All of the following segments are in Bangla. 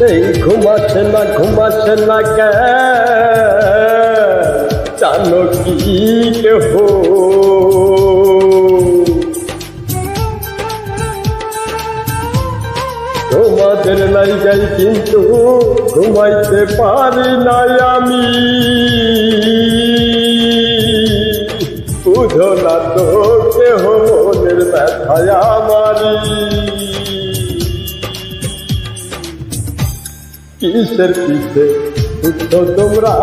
এই ঘুমাচ্ছে না ঘুমাচ্ছে না জানো কি কেহ? তোমাদের লাইগাই কিন্তু ঘুমাইতে পারি নাই আমি। বুঝো না তো কেহ মনের ব্যথায় আমারি কিসের পিছে। বুঝছ তোমরা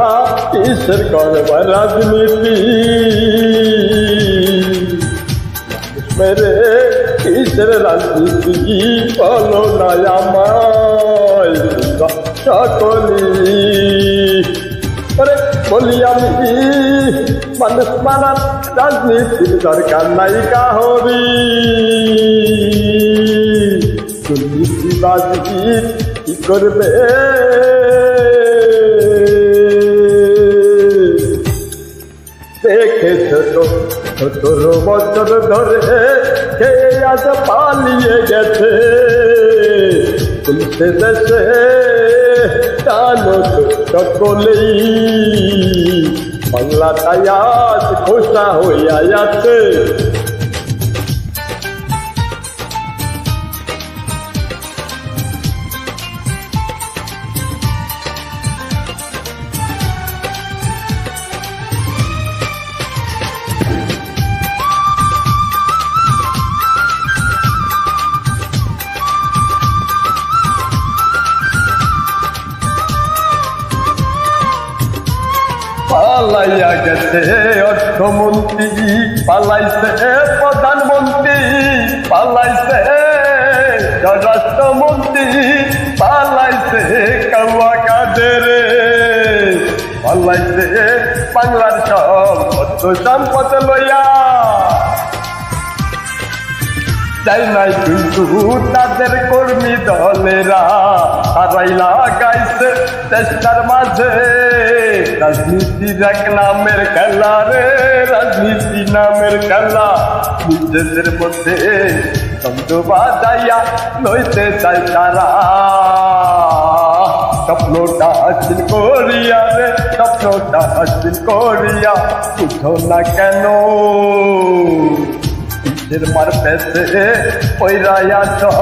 কিসের করবার রাজনীতি। মেরে কিসের রাজনীতি বলো না আমায় সকলি আরে বলি আমি, মানুষ মানার রাজনীতির দরকার নাই কাহরি। দুর্নীতিবাদী কি করবে দেখেছ তো সতেরো বছর ধরে কে আজ পালিয়ে গেছে তুলতে দেশে সকলেই বাংলাটাই আজ খোসা হইয়া যাচ্ছে পালাইয়া গেছে অর্থমন্ত্রী পালাইছে প্রধানমন্ত্রী, পালাইছে স্বরাষ্ট্রমন্ত্রী, পালাইছে কাউয়া কাদের পালাইছে বাংলার সব সম্পদ লইয়া। চাই নাই কিন্তু তাদের কর্মী দলেরা তারাই লাগাইছে চেষ্টার মাঝে। রাজনীতি এক নামের খেলা রে, রাজনীতি নামের খেলা। নিজেদের মধ্যে শব্দ বাজাইয়া লইতে চাই তারা। স্বপ্নটা হাসিল করিয়া রে, স্বপ্নটা হাসিল করিয়া, বুঝো না কেন? কিসের মার পেছে পৈরায়া সহ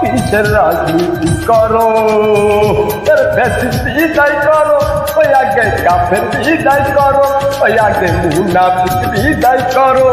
কিসের রাজনীতি করো? এর বেশি বিদায় করো, ওই আগে কাফের বিদায় করো, ওই আগে মুনাফিক বিদায় করো।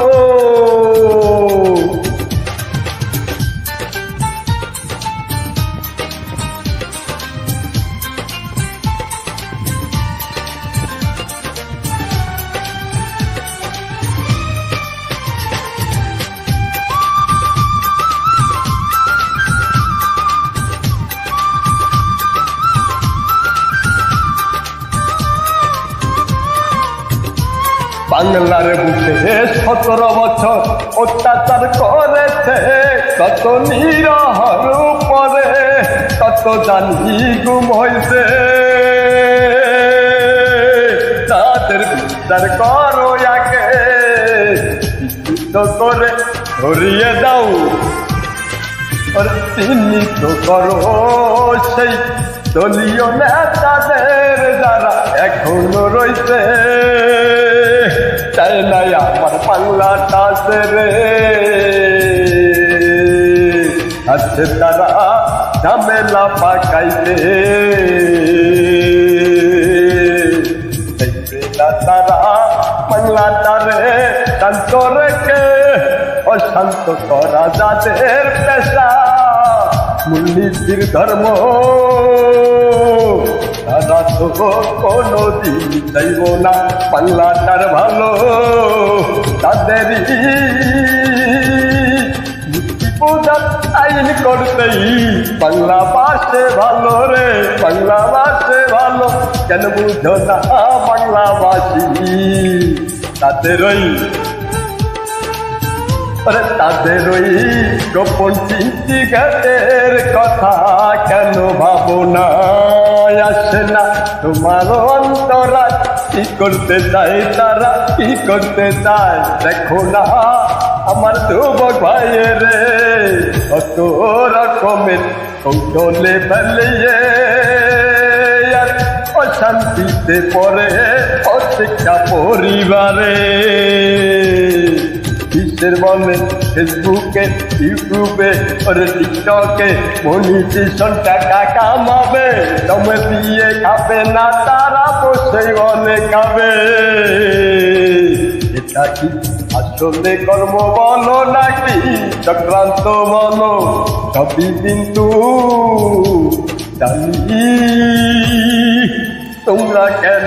বাংলার বুকে সতেরো বছর অত্যাচার করেছে, কত নিরহর উপরে, কত জানি গুম হয়েছে তাদের বিচার করো আগে করে ধরিয়ে দাও। চিহ্নিত করো সেই দলীয় নেতাদের যারা এখনও রয়েছে। চাই নাই আমার পাল্লাটা রে আছে তারা ঝামেলা পাকাইতে তারা বাংলাটারে শান্ত রেখে অশান্ত করা যাদের পেশা মূলনীতির ধর্ম কোনো দিন চাইব না বাংলাটার ভালো তাদেরই। পূজার আইন করতেই বাংলা ভাষে ভালো রে, বাংলা ভাষে ভালো। কেন বুঝো না বাংলাভাষী তাদের ওই তাদের ওই গোপন চিন্তি কথা কেন ভাবো না? আসে না। তোমার অন্তরা কি করতে চায় তারা? কি করতে চায়? দেখো না, আমার যুবক ভাইয়ের কত রকমের কৌশলে ফেলিয়ে শান্তিতে পড়ে প্রত্যেকটা পরিবারে। বলে? ফেসবুকে, ইউটিউবে ওরে টিকটকে মনিটেশন টাকা কামাবে। জমে দিয়ে খাবে না, তারা বসে অনেক খাবে। এটা কি আসলে কর্ম বলো নাকি? চক্রান্ত বলো, সবই কিন্তু জানি তোমরা কেন